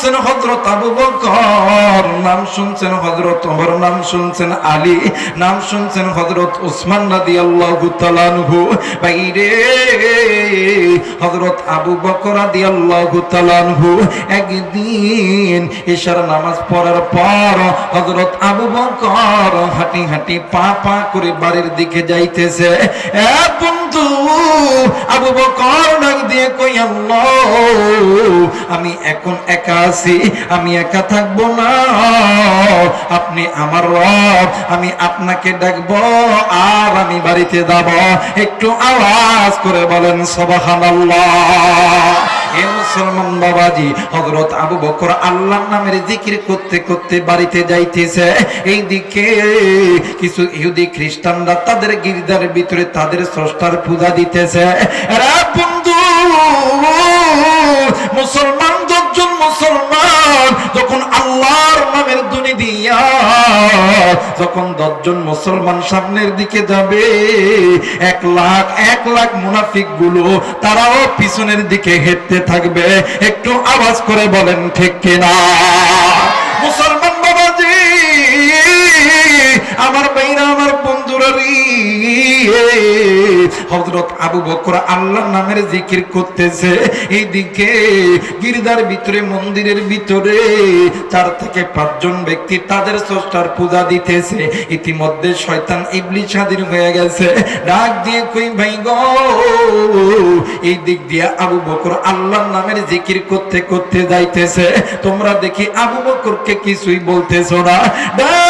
শুনছেন হজরত আবু বকর, নাম শুনছেন হজরত ওমর, নাম শুনছেন আলী, নাম শুনছেন হজরত উসমান রাদিয়াল্লাহু তাআলা আনহু। বাইরে হজরত আবু বকর রাদিয়াল্লাহু তাআলা আনহু একদিন ঈশার নামাজ পড়ার পর হজরত আবু বকর হাঁটি হাঁটি পা পা করে বাড়ির দিকে যাইতেছে। এ আমি এখন একা আছি, আমি একা থাকব না। আপনি আমার রব, আমি আপনাকে ডাকবো, আর আমি বাড়িতে যাব। একটু আওয়াজ করে বলেন, সবাহানাল্লাহ। এ মুসলমান বাবাজি আবু বকর আল্লাহর নামের জিকির করতে করতে বাড়িতে যাইতেছে। এই দিকে কিছু ইহুদি খ্রিস্টানরা তাদের গির্জার ভিতরে তাদের স্রষ্টার পূজা দিতেছে। বন্ধু, মুসলমান দশজন মুসলমান যখন আল্লাহর নামের দুনি দিয়া, যখন দশজন মুসলমান সামনের দিকে যাবে, এক লাখ এক লাখ মুনাফিকগুলো তারাও পিছনের দিকে হেঁটতে থাকবে। একটু আওয়াজ করে বলেন, ঠিক কিনা? মুসলমান বাবাজি, আমার বাইরা আমার হযরত আবু বকর আল্লাহর নামের জিকির করতেছে। এইদিকে গির্জার ভিতরে, মন্দিরের ভিতরে চার থেকে পাঁচজন ব্যক্তি তাদের স্রষ্টার পূজা দিতেছে। ইতিমধ্যে শয়তান ইবলি স্বাধীন হয়ে গেছে। ডাক দিয়ে কই, ভাই গো। এই দিক দিয়ে আবু বকর আল্লাহর নামের জিকির করতে করতে যাইতেছে। তোমরা দেখি আবু বকরকে কিছুই বলতেছো না। ডাক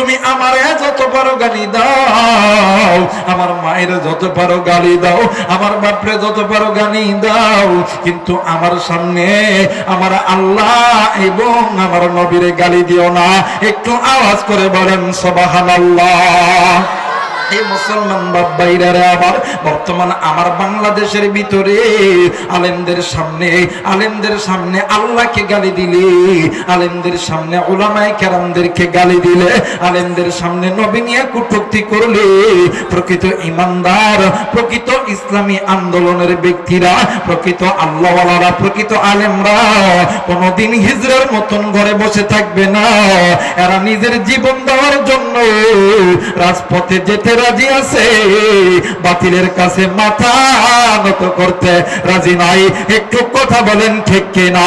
তুমি আমার যত পারো গালি দাও। আমার মায়ের যত পারো গালি দাও। আমার বাপরে যত পারো গালি দাও। কিন্তু আমার সামনে আমার আল্লাহ এবং আমার নবীরে গালি দিও না। একটু আওয়াজ করে বলেন সবাহান আল্লাহ প্রকৃত ইমানদার, প্রকৃত ইসলামী আন্দোলনের ব্যক্তিরা, প্রকৃত আল্লাহওয়ালারা, প্রকৃত আলেমরা কোনোদিন হিজরার মতন ঘরে বসে থাকবে না। এরা নিজের জীবন দেওয়ার জন্য রাজপথে যেতে রাজি আছে? বাতিলের কাছে মাথা নত করতে রাজি নাই। একটু কথা বলেন ঠিক কিনা?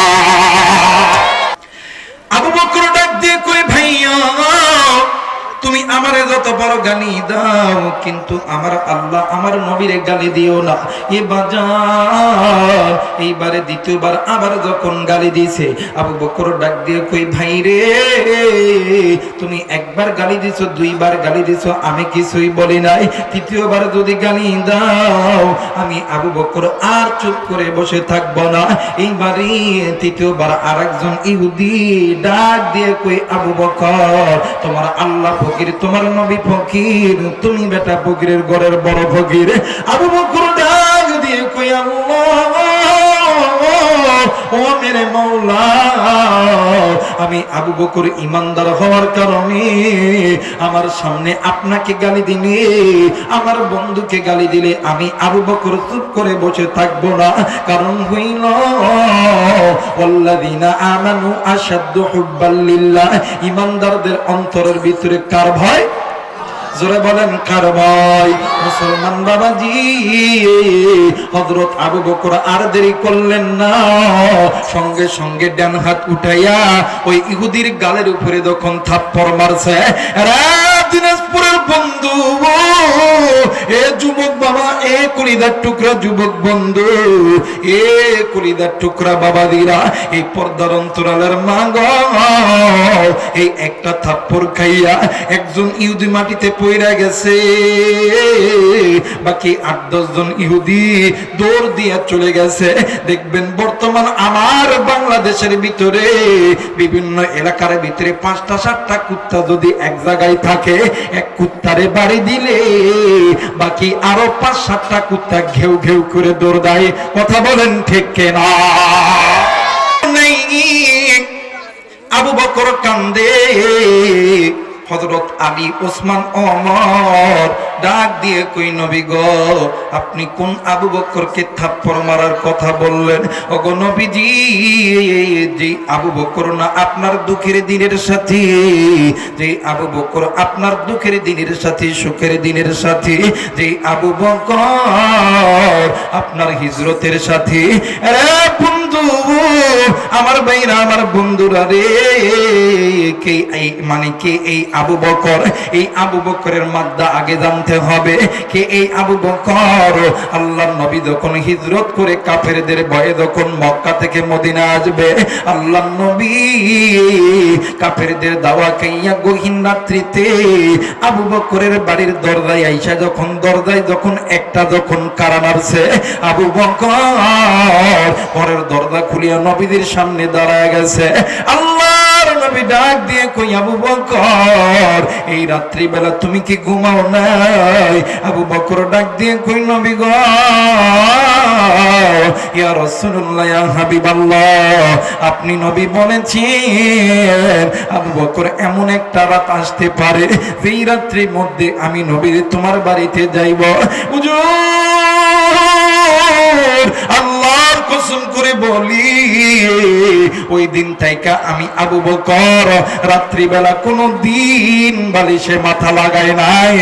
আমারে যত বড় গালি দাও, কিন্তু আমার আল্লাহ আমার নবীরে গালি দিও না। এ বাজার, এইবারে দ্বিতীয়বার আবার যখন গালি দিছে আবু বকর ডাক দিয়ে কই ভাই রে, তুমি একবার গালি দিছো, দুইবার গালি দিছো, আমি কিছুই বলি নাই। তৃতীয়বার যদি গালি দাও, আমি আবু বকর আর চুপ করে বসে থাকব না। এইবারে তৃতীয়বার আরেকজন ইহুদি ডাক দিয়ে কই আবু বকর, তোমার আল্লাহ ফকির, তোমার নবী ফকির, তুমি বেটা ফকিরের ঘরের বড় ফকির। আবু বকর ডাক দিয়ে কই, আল্লাহ, ও মেরে মৌলা আমি আবু বকর ইমানদার হওয়ার কারণে আমার সামনে আপনাকে গালি দিলে, আমার বন্ধুকে গালি দিলে আমি আবু বকর চুপ করে বসে থাকব না। কারণ হইল আমানু আশাদ্দু হুব্বাল লিল্লাহ, ইমানদারদের অন্তরের ভিতরে কার ভয়? জোরে বলেন কার ভয় মুসলমান বাবাজি হজরত আবু বকর আর দেরি করলেন না। সঙ্গে সঙ্গে ডান হাত উঠাইয়া ওই ইহুদির গালের উপরে যখন থাপ্পড় মারছে দিনাজপুরের বন্ধু একজন ইহুদি মাটিতে পইরা গেছে। বাকি আট, দশ জন ইহুদি দৌড় দিয়া চলে গেছে। দেখবেন বর্তমান আমার বাংলাদেশের ভিতরে বিভিন্ন এলাকার ভিতরে পাঁচটা, সাতটা কুত্তা যদি এক জায়গায় থাকে, এক কুত্তারে বাড়ি দিলে, বাকি আরও পাঁচ সাতটা কুত্তা ঘেউ ঘেউ করে দৌড় দেয়। কথা বলেন ঠিক কেনা? আবু বকর কান্দে। হজরত আলী ওসমান ওমর ডাক দিয়ে কই, নবী গো, আপনি কোন আবু বকরকে থাপ্পড় মারার কথা বললেন? ওগো নবীজি, যে আবু বকর না আপনার দুঃখের দিনের সাথে, যে আবু বকর আপনার দুঃখের দিনের সাথে, সুখের দিনের সাথে, যে আবু বকর আপনার হিজরতের সাথে। বন্ধু আমার ভাইরা, আমার বন্ধুরা রে, কে এই মানে কে এই আবু বকর? এই আবু বকরের মাদ্দা আগে জানতে হবে। কে এই আবু বকর? আল্লাহ নবী যখন হিজরত করে কাফেরদের ভয়ে যখন মক্কা থেকে মদিনা আসবে আল্লাহ নবী কাফেরদের দাওয়া খাইয়া গহীন রাত্রিতে আবু বকরের বাড়ির দরজায় আইসা যখন, দরজায় যখন, একটা যখন কারা মারছে আবু বকর ঘরের দরজা খুলিয়া নবীদের সামনে দাঁড়ায় গেছে। আল্লাহর নবী ডাক দিয়ে কই, আবু বকর, এই রাত্রি বেলা তুমি কি ঘুমাও নাই? আবু বকর ডাক দিয়ে কই, নবী গো, ইয়া রাসূলুল্লাহ, ইয়া হাবিবাল্লাহ, আপনি নবী বলেছেন, আবু বকর এমন একটা রাত আসতে পারে যেই রাত্রির মধ্যে আমি নবীর তোমার বাড়িতে যাইব। হুজুর, আল্লাহর কসম করে বলি ওই দিন তাইকা আমি আবু বকর রাত্রিবেলা কোনো দিন বালিশে মাথা লাগায় নাই।